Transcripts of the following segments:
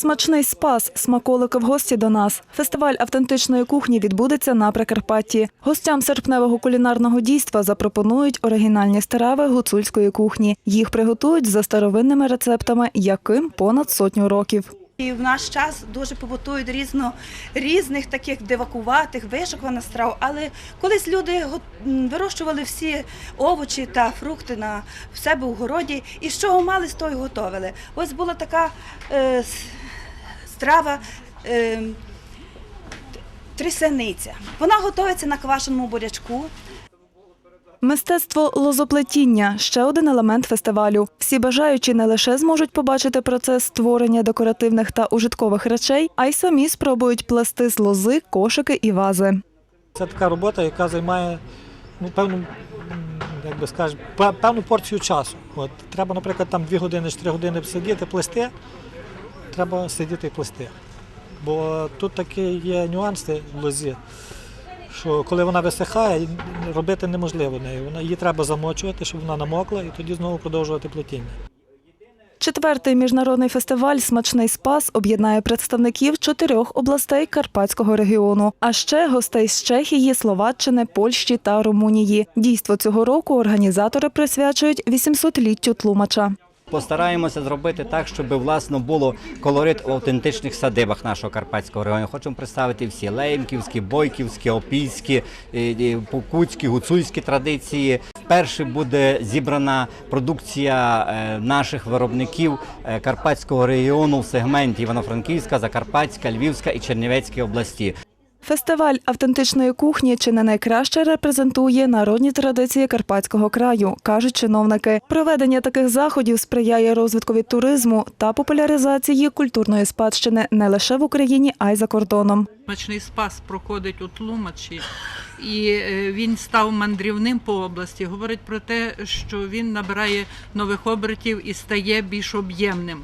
Смачний спас, смаколики в гості до нас. Фестиваль автентичної кухні відбудеться на Прикарпатті. Гостям серпневого кулінарного дійства запропонують оригінальні страви гуцульської кухні. Їх приготують за старовинними рецептами, яким понад сотню років. І в наш час дуже побутують різно, різних таких дивакуватих, вишуканих страв. Але колись люди вирощували всі овочі та фрукти на в себе у городі, і з чого мали, з того й готовили. Ось була така е, страва. Е, Трісениця. Вона готується на квашеному бурячку. Мистецтво лозоплетіння ще один елемент фестивалю. Всі бажаючі не лише зможуть побачити процес створення декоративних та ужиткових речей, а й самі спробують плести з лози кошики і вази. Це така робота, яка займає ну, певну, як би скажемо, пе- певну порцію часу. От, треба, наприклад, там 2 години чи 3 години сидіти, плести, треба сидіти і плести. Бо тут такі є нюанси в лозі, що коли вона висихає, робити неможливо нею. Її треба замочувати, щоб вона намокла, і тоді знову продовжувати плетіння. Четвертий міжнародний фестиваль Смачний спас об'єднає представників чотирьох областей Карпатського регіону, а ще гостей з Чехії, Словаччини, Польщі та Румунії. Дійство цього року організатори присвячують 800-літтю тлумача. Постараємося зробити так, щоб власно було колорит в автентичних садибах нашого карпатського регіону. Хочемо представити всі леємківські, бойківські, опільські, е, покутські, гуцульські традиції. Вперше буде зібрана продукція е, наших виробників е, карпатського регіону в сегменті Івано-Франківська, Закарпатська, Львівська і Чернівецька області. Фестиваль автентичної кухні чи не найкраще репрезентує народні традиції Карпатського краю, кажуть чиновники. Проведення таких заходів сприяє розвиткові туризму та популяризації культурної спадщини не лише в Україні, а й за кордоном. Смачний спас проходить у Тлумачі, і е, він став мандрівним по області. Говорить про те, що він набирає нових обертів і стає більш об'ємним.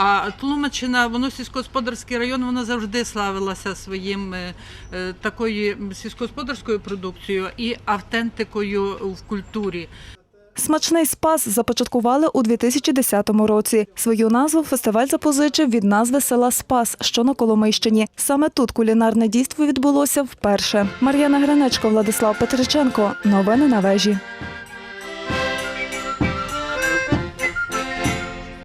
А Тлумачина, воно сільськогосподарський район, воно завжди славилася своїм е, е, такою сільськогосподарською продукцією і автентикою в культурі. Смачний спас започаткували у 2010 році. Свою назву фестиваль запозичив від назви села Спас, що на Коломийщині. Саме тут кулінарне дійство відбулося вперше. Мар'яна Гринечко, Владислав Петриченко. Новини на вежі.